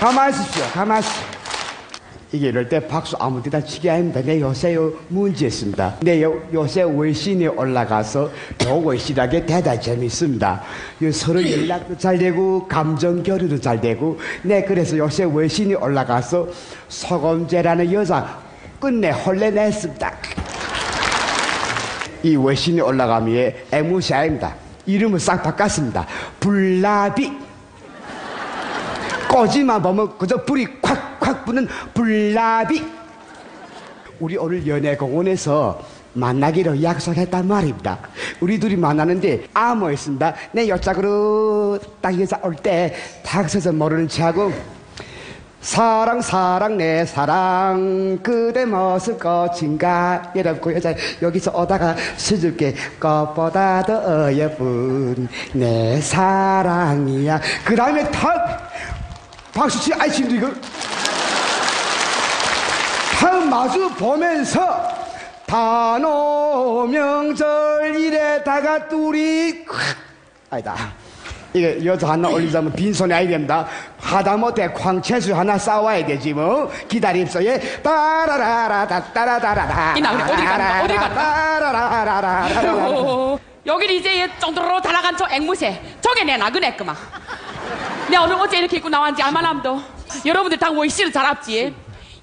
가만히 있으십시오. 가만히 있으십시오. 이게 이럴 때 박수 아무 데나 치기 아닙니다. 내 요새 요 문제 있습니다. 내 요, 요새 외신에 올라가서 요 외신하게 대단히 재밌습니다. 요 서로 연락도 잘 되고 감정 교류도 잘 되고 네 그래서 요새 외신이 올라가서 소금제라는 여자 끝내 홀려냈습니다. 이 외신이 올라가면 애무샤입니다. 이름을 싹 바꿨습니다. 불나비. 꼬지만 보면 그저 불이 콱콱 부는 불나비. 우리 오늘 연애공원에서 만나기로 약속했단 말입니다. 우리 둘이 만나는데 암호였습니다. 내 여짝으로 딱 여자 올 때 탁 서서 모르는 체하고 사랑 사랑 내 사랑. 그대 모습 꽃인가? 여러분 그 여자 여기서 오다가 수줍게 꽃보다 더 어여쁜 내 사랑이야. 그 다음에 탁! 박수치 아이 지금 이거 탁 마주 보면서 단오 명절 이래다가 콱! 아니다. 이게 여자 하나 올리자면 빈손이 아야 됩니다. 하다못해 광채수 하나 싸워야 되지 뭐. 기다립소 예. 따라라라 따라라라라. 이 나그네 어디 간다, 어디 간다? 따라라라라라. 어, 여기 이제 쫑도로 달아간 저 앵무새 저게 내 나그네구만 내 오늘 어째 이렇게 입고 나왔는지 알만함도 여러분들 다 외시를 잘 압지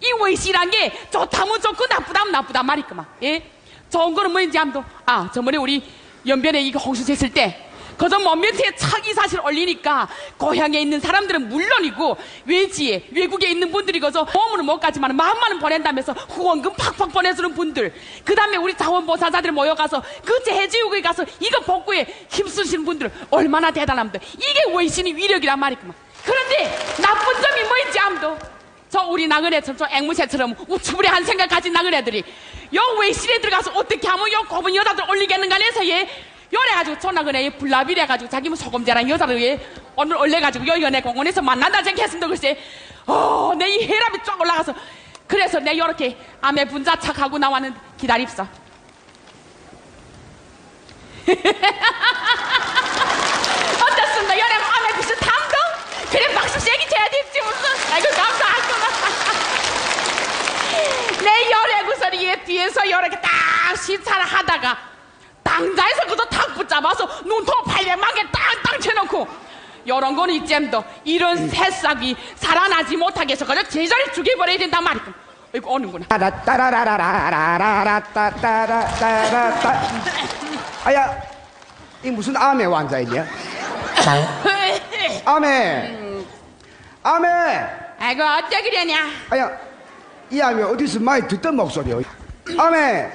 이 외시란 게 좋다면 좋고 나쁘다면 나쁘단 말이구만 예? 좋은 거는 뭐인지 암도 아 저번에 우리 연변에 이거 홍수 했을 때 그저 먼 밑에 차기 사실 올리니까 고향에 있는 사람들은 물론이고 외지에 외국에 있는 분들이 그저 몸으로 못 가지만 마음만은 보낸다면서 후원금 팍팍 보내주는 분들. 그 다음에 우리 자원보사자들 모여가서 그제 해지우에 가서 이거 복구에 힘쓰시는 분들 얼마나 대단합니다. 이게 외신의 위력이란 말이구만. 그런데 나쁜 점이 뭐인지 암도? 저 우리 나그네처럼 저 앵무새처럼 우쭈부리한 생각 가진 나그네들이. 요 외실에 들어가서 어떻게 하면 요 고분 여자들 올리겠는가 해서 얘 요래가지고 얘 불나비래가지고 자기 뭐 소금제랑 여자를 얘 오늘 올려가지고 요 연애 공원에서 만난다 생각했습니다 글쎄. 어 내 이 혈압이 쫙 올라가서. 그래서 내 요렇게 암에 분자 착하고 나와는 기다립사. 어떻습니까? 연애 암에 비슷함도? 그래 박수 세게 쳐야 됩지 무슨. 아이고 감사하구나 내 열애구설이 얘 뒤에서 이렇게 딱 시차를 하다가 당자에서 탁붙 잡아서 눈통 발레망에 땅땅 쳐놓고 요런 건 이잼도 이런 새싹이 살아나지 못하게 해서 그냥 제자리 죽여버려야 된단 말이야 이거 오는구나 따라라라라라라라 따따라따라따. 아야 이 무슨 암에 환자 있냐? 암에 암에 아이고 어째 그러냐 아야 이 암이 어디서 많이 듣던 목소리요? 암에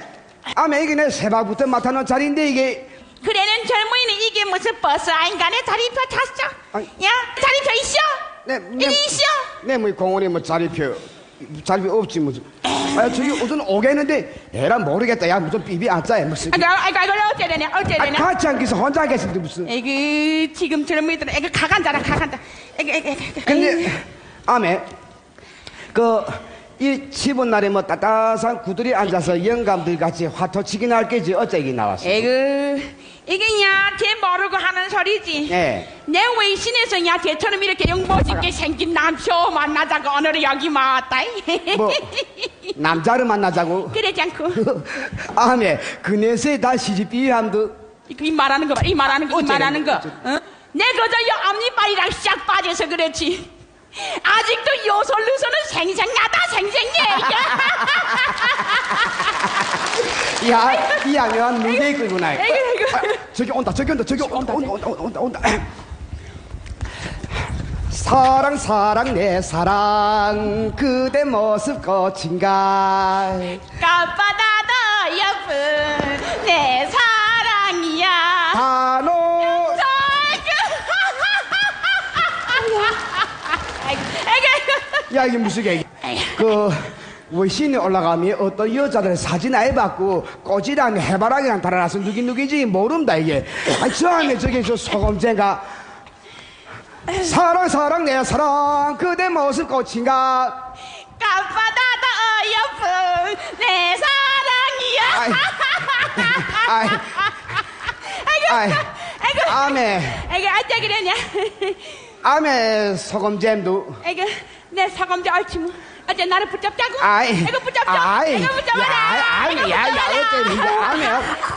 암에 이게 내 새벽부터 맡아놓은 자리인데 이게 그래는 젊은이는 이게 무슨 버스 아인간에 자리표 탔어? 아이. 야 자리표 있어? 내, 내, 이리 있어? 내, 뭐, 공원에 뭐, 자리표, 자리표 없지, 무슨. 아, 저기, 우선 오겠는데, 에라 모르겠다. 야, 무슨 삐비 앉자, 무슨. 아이고 아이고 아이고 어째 되냐 어째 아, 되냐 같이 앉기서 혼자 계신데, 무슨. 에그 지금 젊은이들은 에그 가간다라 가간다 에그 에그 근데, 아메, 그, 이 치분 날에 뭐 따뜻한 구들이 앉아서 영감들 같이 화토치기 날 게지 어째 이게 나왔어. 에그 이게 야 쟤 모르고 하는 소리지 예. 내 외신에서 야 걔처럼 이렇게 영보짓게 생긴 남표 만나자고 오늘 여기 왔다 뭐, 남자를 만나자고. 그러지 않고 아메, 그네세 다 시집 비함도. 이, 이 말하는 거 봐. 이 말하는 거, 이 말하는 거. 어? 내 그저 요 앞니빨이랑 싹 빠져서 그렇지. 아직도 요솔루서는 생생하다, 생생해. 야, 이 아면 무대 끌구나. 아, 저기 온다, 저기 온다, 저기 온다, 온다, 온다, 온다, 온다. 사랑, 사랑, 내 사랑, 그대 모습 꽃인가. 까빠다도 예쁜 내 사랑이야. 단오. 아이고, 아이고. 야, 이게 무슨 얘기? 그, 외신에 올라가면 어떤 여자들 사진 아예 받고 꼬지랑 해바라기랑 달아놔서 누기 누기지 모른다, 이게. 아니, 저 안에 저기 저 소금제가. 사랑, 사랑, 내 사랑, 그대 모습 꽃인가. 까빠다도 예쁜 내 사랑이야. 아이, 아이, 아이고 아이, 아이고. 암에, 아이고 어째 그러냐 암에 소금잼도. 아이고 내 사감자 옳지 뭐 어째 나를 붙잡자고 아이, 아이고 붙잡자 아이, 아이고 붙잡아라 야, 아이, 야, 야. 어째 이게 암에.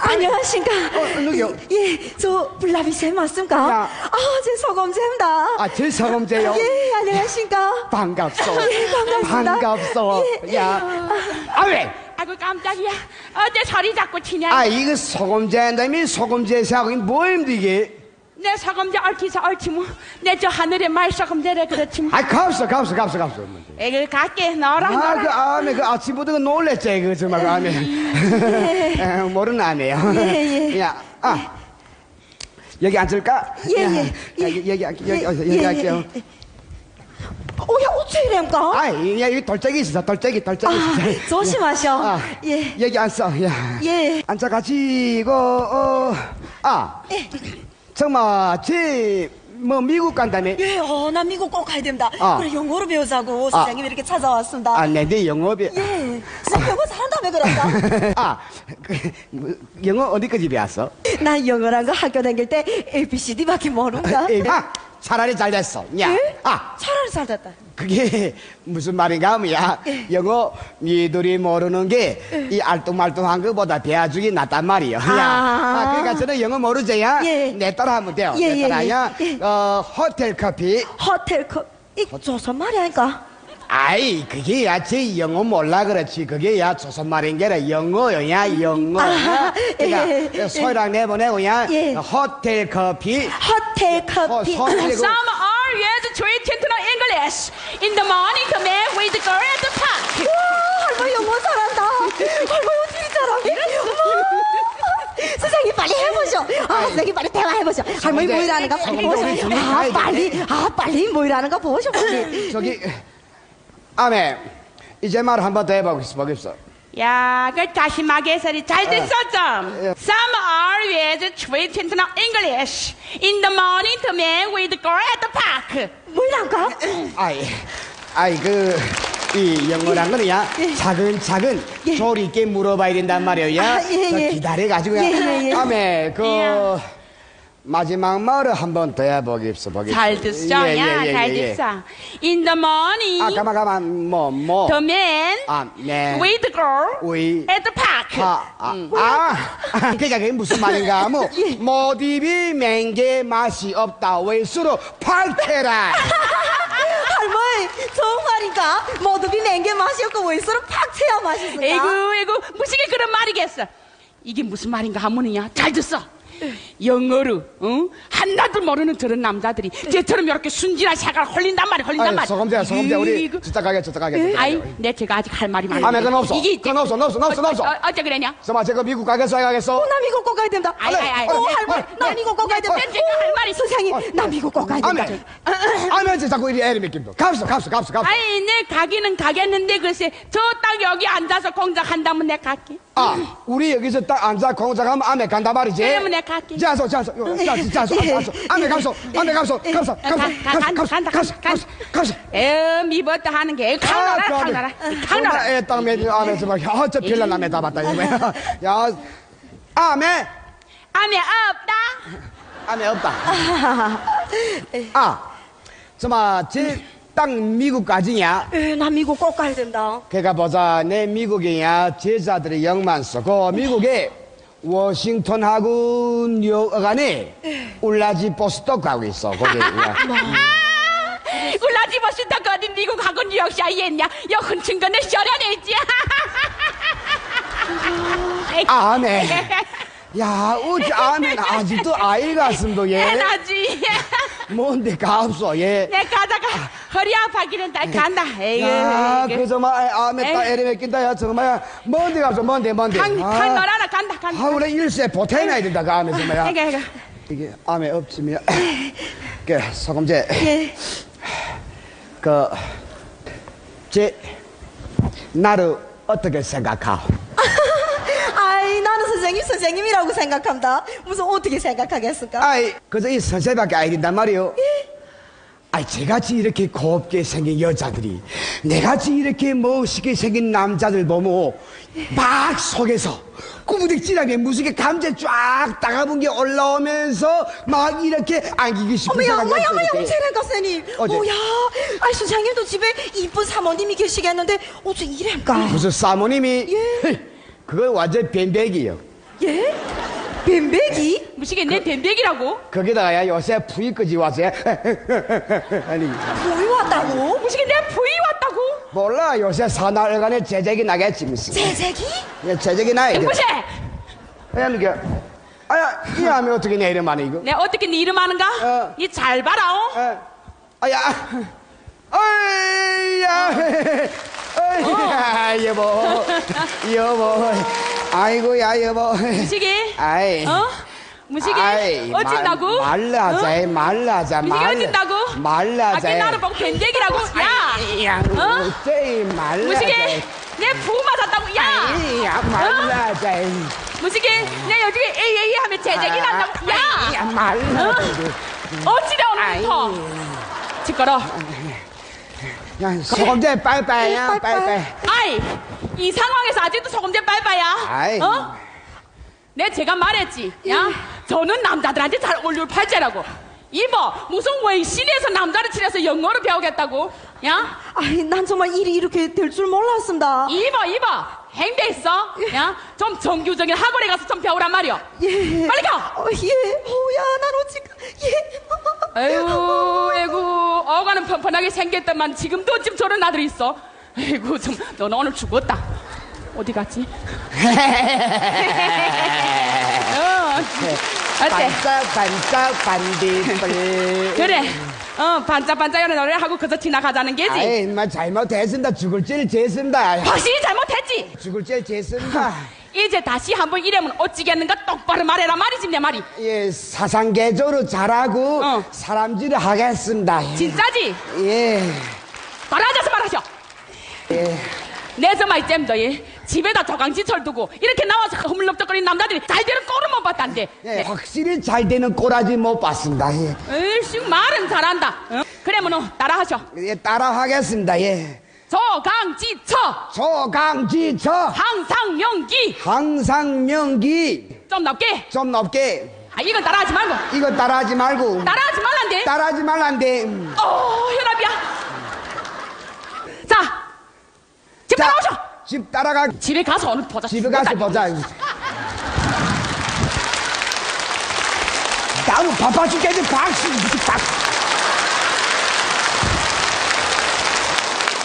안녕하신가? 어, 누구요? 예, 저 블라비 쌤 맞습니까? 야. 아, 제 서검쌤다. 아, 제 소금잼요? 예, 안녕하신가? 반갑소. 예, 반갑습니다. 반갑소. 예. 야, 아 왜? 아이고 깜짝이야 어째 소리 자꾸 치냐 아, 이거 소금잼, 소금잼하고 뭐 힘들게? 내 사감자 옳지서 옳지 뭐내 저 하늘의 말 사감자래 그렇지 뭐 아, 갑소, 갑소, 갑소, 갑소. 아이고 갈게 너랑 아, 그 너랑 암에 그 아침부터 그 놀랬지, 그 정말 그 암에. 에, 모르는 암에요. 예, 예. 야, 아. 여기 앉을까? 예, 야, 예, 예. 여기, 여기, 앉- 여기, 예, 여기, 예, 할게요. 예, 예. 어, 야, 어째 이래니까? 아, 야, 여기 돌짝이 있어, 돌짝이, 돌짝이 아, 있어. 조심하셔. 아, 예. 여기 앉어, 야. 예. 앉아 가지고, 어, 아. 정말, 제, 뭐, 미국 간다며? 예, 어, 나 미국 꼭 가야 됩니다. 아. 그래, 영어로 배우자고 아. 선생님이 이렇게 찾아왔습니다. 아, 내, 내 영업이. 예, 선생님 영어 잘한다며 그랬다. 아, 그, 뭐, 영어 어디까지 배웠어? 나 영어란 거 학교 다닐 때 ABCD밖에 모른다. 에, 아, 차라리 잘 됐어. 야, 예? 아, 차라리 잘 됐다. 그게 무슨 말인가 하면 야 영어 니들이 모르는 게 이 알뚱말뚱한 것보다 배워주기 낫단 말이요 야 아. 아, 그러니까 저는 영어 모르지 야 예. 내 따라 하면 돼요 예, 내 예, 따라야 예, 예. 어 호텔 커피 호텔 컵, 이 조선 말이 아닐까? 아이 그게 야 제 영어 몰라 그렇지 그게 야 조선말인 게 아니라 영어요 야 영어 아, 그러니까 예. 소리랑 내보내고 야 예. 호텔 커피 호텔 커피. 어, 서- 그리고- Some are yes treated to English in the morning come in with the girl at the park 와, 할머니 영어 잘한다. 할머니 어떻게? 어머. 선생님 빨리 해보셔. 아, 선생님 빨리 대화해보셔. 할머니 근데 뭐 일하는 거 보셔. 아, 빨리, 아, 빨리 뭐 일하는 거 보셔. 저기 아메 이제 말 한 번 더 해보겠어 보겠어 야, 그 다시마게 소리 잘 됐어 좀. 예. Some are yes treated to English in the morning come in with the girl at the park 뭐 일한가? 아이, 아이 그. 이 영어란 거는 야 예. 차근차근 예. 조리 있게 물어봐야 된단 말이에요 야 아, 예, 저 예. 기다려 가지고 야 예, 예, 예. 다음에 그 예. 마지막 말을 한번 더 해보겠어 보겠어 잘 됐어, 야, 잘 됐어. In the morning, 아 가만 가만 뭐 뭐 the man 아 네 with the girl 위 at the park. 아, 아, 아, 그러니까 그게 무슨 말인가 하면 예. 모디비 맹게 맛이 없다 외수로 팔테라 할머니, 좋은 말인가? 모두비 맹게 맛이 없고 왼손은 팍 채야 맛있을까? 에이구, 에이구, 무식이 그런 말이겠어. 이게 무슨 말인가 하면은야, 잘 듣어. 영어로, 응? 한나도 모르는 저런 남자들이 쟤처럼 이렇게 순진한 색깔 홀린단 말이야, 홀린단 말이야. 소금자 소금자 우리. 진짜 가게 진짜 가게 아이. 내 제가 아직 할 말이 많아. 아니, 그건 없어. 이게 그건 없어, 없어, 없어, 없어. 어, 어, 어째 그랬냐? 정말 제가 미국 가겠어 가겠어 어, 나 미국 꼭 가야 된다. 아이, 아이, 아이. 어, 네, 할머니, 네, 나 네. 미국 꼭 가야 된다. 네, 제가 할 말이. 선생님, 나 미국 꼭 가야 된다. 아멘 아멘 자꾸 이리 애를 믿긴다 갑시다 갑시다 갑시다 아이, 내 가기는 가겠는데 글쎄 저 딱 여기 앉아서 공작한다면 내 갈게. 아 우리 여기서 딱 앉아 공작하면 아메 간다 말이지 그러면 내가 갈게. 자서 자서 자서 자서 자서 아메 감소 아메 감소 감소 감소 가, 가, 간다, 간다, 감소 간다. 감소 감소 에, 미버터 하는 게 강나라, 강나라, 강나라. 정말 애땅 매주 안에서 막 어저 빌런 남에 다 봤다 이거 야. 아메 안에 없다. 아메 없다. 아 정말 제땅 미국까지냐 에, 나 미국 꼭 가야 된다. 그러니까 보자 내 미국이야. 제자들이 영만 쓰고 미국에 워싱턴하고 뉴욕 간에 울라지 버스도 가고 있어 거기. 울라지 버스터 거든 미국하고 뉴욕 사이에 있냐? 여 흔친 거는 셔련해 있지. 아메 야 어째 아메 아직도 아이 같음도 얘. 해나지. 뭔데 가없어 얘 내 가다가 허리 아파기는 다 간다. 에이구. 야. 그 정말 아메 딱 에이. 애리 맥긴다 야 정말 뭔데 가서 뭔데 뭔데 강, 강나라라 간다, 간다. 하울에 일세 보태놔야 된다 그 아메 정말 야 이게, 이게. 이게 암에 없으면 그 소금제 예. 그제 나를 어떻게 생각하오? 아이, 선생님, 선생님이라고 생각한다. 무슨 어떻게 생각하겠을까? 아이 그저 이 선생밖에 아이 된단 말이오. 아이, 제같이 이렇게 곱게 생긴 여자들이, 내같이 이렇게 멋있게 생긴 남자들 보면, 막 속에서, 꾸부득질하게 무식에 감자 쫙 따가본 게 올라오면서, 막 이렇게 안기기 싶은 어머야, 어머야, 어머야, 박사님. 어제. 뭐야, 아 선생님도 집에 이쁜 사모님이 계시겠는데 어째 이래까? 무슨 사모님이, 예. 그거 완전 변백이요. 예? 뱀배기? 무식에 내 뱀백이라고? 거기다가 야, 요새 부위까지 와서, 야, 아니, 보이 왔다고? 내 부위 왔다고? 몰라, 요새 사나흘간에 제적이 나겠지, 무슨. 재재기? 야, 제적이 나야 돼. 앵무새 야, 이게, 아야, 이 하면 어떻게 내 이름 아니, 이거? 내 어떻게 네 이름 아는가? 어. 이잘 봐라 어? 어. 아야, 어이야, 어이야, 여보, 여보, 아이고 야, 여보. 무식이 아이. 어? 무식이 아이, 어찐다고? 말, 말라자, 어? 말라자, 무식이 말. 어찐다고? 말라자. 아까 나를 보고 뱀백이라고? 야! 야, 어? 어째 말라자. 무식이 내부 맞았다고? 야! 야, 말라자. 무식이 내 요즘에 에이 에이 하면 재재기 난다고? 야! 야, 말라자. 어찌래 오늘부터 시끄러 야, 소금제 빨빨 야, 빨빨. 아이 이 상황에서 아직도 소금제 빨빠야 아이. 어? 내 제가 말했지 야 저는 남자들한테 잘 어울릴 팔자라고 이봐 무슨 외신에서 남자를 칠해서 영어를 배우겠다고 야 아이, 난 정말 일이 이렇게 될 줄 몰랐습니다. 이봐 이봐 행배 있어 야좀 정규적인 학원에 가서 좀 배우란 말이야 예. 빨리 가 어, 예. 어야, 난 어찌가, 예. 아이고, 아이고, 어가는 펀펀하게 생겼더만 지금도 지금 저런 아들이 있어. 아이고, 좀, 너는 오늘 죽었다. 어디 갔지? 어, 어때? 반짝, 반짝, 반딧불. 그래. 어, 반짝반짝하는 노래를 하고 그저 지나가자는 게지. 아이, 마 잘못했습니다. 죽을 죄를 지었습니다. 확실히 잘못했지. 죽을 죄를 지었습니다. 이제 다시 한번 이러면 어찌겠는가 똑바로 말해라 말이지 내 말이. 예, 사상개조로 잘하고 어. 사람질을 하겠습니다. 예. 진짜지? 예, 바로 앉아서 말하셔. 예. 내 정말 잼도 예. 집에다 조강지철 두고 이렇게 나와서 허물렁떡거리는 남자들이 잘 되는 꼴을 못 봤단데. 예, 확실히 잘 되는 꼬라지 못 봤습니다. 예, 에이씨 말은 잘한다. 어? 그러면은 따라하셔. 예 따라하겠습니다. 예. 조강지처 조강지처 항상 명기 항상 명기 좀 높게. 좀 높게 아 이건 따라하지 말고 이거 따라하지 말고 따라하지 말란데. 따라하지 말란데 음. 어 혈압이야. 자, 따라오셔. 집 따라가 집에 가서 오늘 보자. 집에 가서 보자 나무 바빠 죽겠지 박수 박수